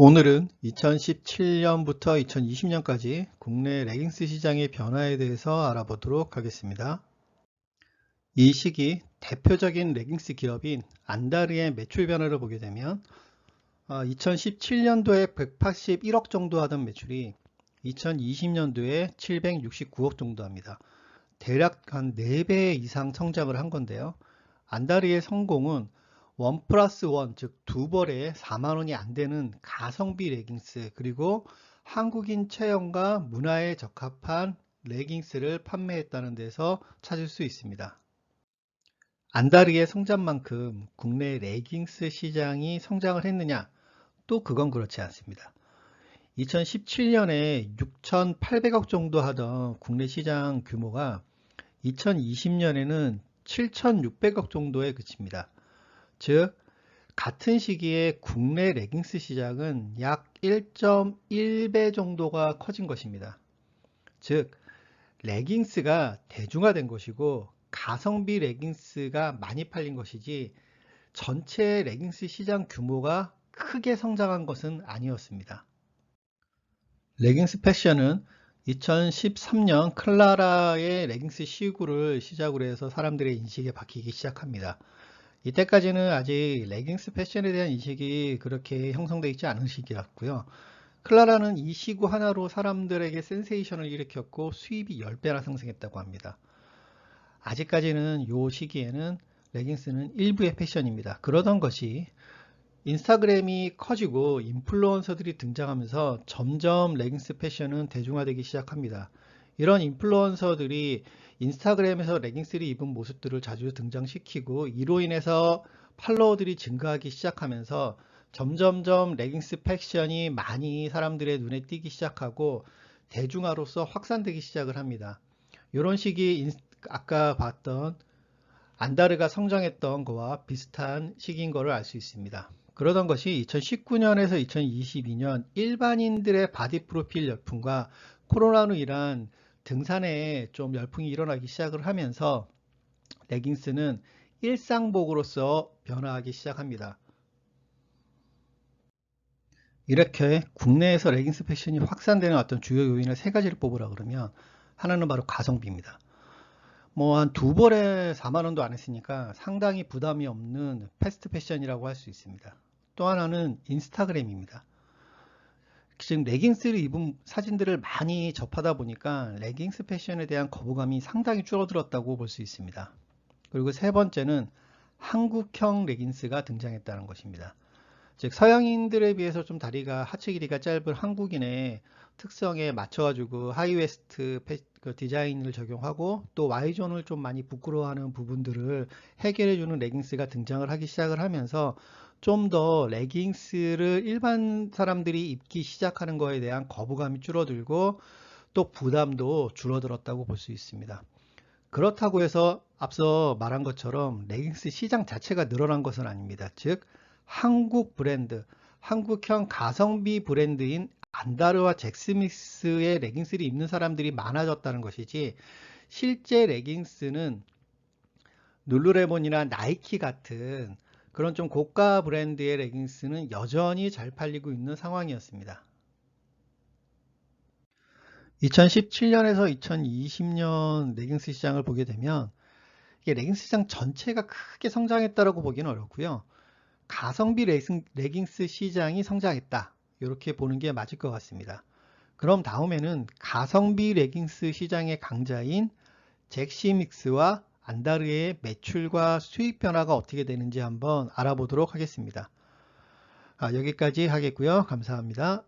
오늘은 2017년부터 2020년까지 국내 레깅스 시장의 변화에 대해서 알아보도록 하겠습니다. 이 시기 대표적인 레깅스 기업인 안다르의 매출 변화를 보게 되면 2017년도에 181억 정도 하던 매출이 2020년도에 769억 정도 합니다. 대략 한 4배 이상 성장을 한 건데요. 안다르의 성공은 원 플러스 원, 즉 두 벌에 4만 원이 안 되는 가성비 레깅스, 그리고 한국인 체형과 문화에 적합한 레깅스를 판매했다는 데서 찾을 수 있습니다. 안다르의 성장만큼 국내 레깅스 시장이 성장을 했느냐? 또 그건 그렇지 않습니다. 2017년에 6,800억 정도 하던 국내 시장 규모가 2020년에는 7,600억 정도에 그칩니다. 즉 같은 시기에 국내 레깅스 시장은 약 1.1배 정도가 커진 것입니다. 즉 레깅스가 대중화된 것이고 가성비 레깅스가 많이 팔린 것이지 전체 레깅스 시장 규모가 크게 성장한 것은 아니었습니다. 레깅스 패션은 2013년 클라라의 레깅스 시구를 시작으로 해서 사람들의 인식에 박히기 시작합니다. 이때까지는 아직 레깅스 패션에 대한 인식이 그렇게 형성되어 있지 않은 시기였고요. 클라라는 이 시구 하나로 사람들에게 센세이션을 일으켰고 수입이 10배나 상승했다고 합니다. 아직까지는 이 시기에는 레깅스는 일부의 패션입니다. 그러던 것이 인스타그램이 커지고 인플루언서들이 등장하면서 점점 레깅스 패션은 대중화되기 시작합니다. 이런 인플루언서들이 인스타그램에서 레깅스를 입은 모습들을 자주 등장시키고 이로 인해서 팔로워들이 증가하기 시작하면서 점점점 레깅스 패션이 많이 사람들의 눈에 띄기 시작하고 대중화로서 확산되기 시작을 합니다. 이런 시기 아까 봤던 안다르가 성장했던 거와 비슷한 시기인 것을 알수 있습니다. 그러던 것이 2019년에서 2022년 일반인들의 바디 프로필 열풍과 코로나로 인한 등산에 좀 열풍이 일어나기 시작을 하면서 레깅스는 일상복으로서 변화하기 시작합니다. 이렇게 국내에서 레깅스 패션이 확산되는 어떤 주요 요인을 세 가지를 뽑으라 그러면 하나는 바로 가성비입니다. 뭐 한 두 벌에 4만 원도 안 했으니까 상당히 부담이 없는 패스트 패션이라고 할 수 있습니다. 또 하나는 인스타그램입니다. 지금 레깅스를 입은 사진들을 많이 접하다 보니까 레깅스 패션에 대한 거부감이 상당히 줄어들었다고 볼 수 있습니다. 그리고 세 번째는 한국형 레깅스가 등장했다는 것입니다. 즉 서양인들에 비해서 좀 다리가 하체 길이가 짧은 한국인의 특성에 맞춰가지고 하이웨스트 그 디자인을 적용하고 또 Y존을 좀 많이 부끄러워하는 부분들을 해결해주는 레깅스가 등장을 하기 시작을 하면서 좀 더 레깅스를 일반 사람들이 입기 시작하는 것에 대한 거부감이 줄어들고 또 부담도 줄어들었다고 볼 수 있습니다. 그렇다고 해서 앞서 말한 것처럼 레깅스 시장 자체가 늘어난 것은 아닙니다. 즉 한국 브랜드, 한국형 가성비 브랜드인 안다르와 잭스미스의 레깅스를 입는 사람들이 많아졌다는 것이지 실제 레깅스는 룰루레몬이나 나이키 같은 그런 좀 고가 브랜드의 레깅스는 여전히 잘 팔리고 있는 상황이었습니다. 2017년에서 2020년 레깅스 시장을 보게 되면 이게 레깅스 시장 전체가 크게 성장했다고 보기는 어렵고요. 가성비 레깅스 시장이 성장했다. 이렇게 보는 게 맞을 것 같습니다. 그럼 다음에는 가성비 레깅스 시장의 강자인 잭시믹스와 안다르의 매출과 수익 변화가 어떻게 되는지 한번 알아보도록 하겠습니다. 아, 여기까지 하겠고요. 감사합니다.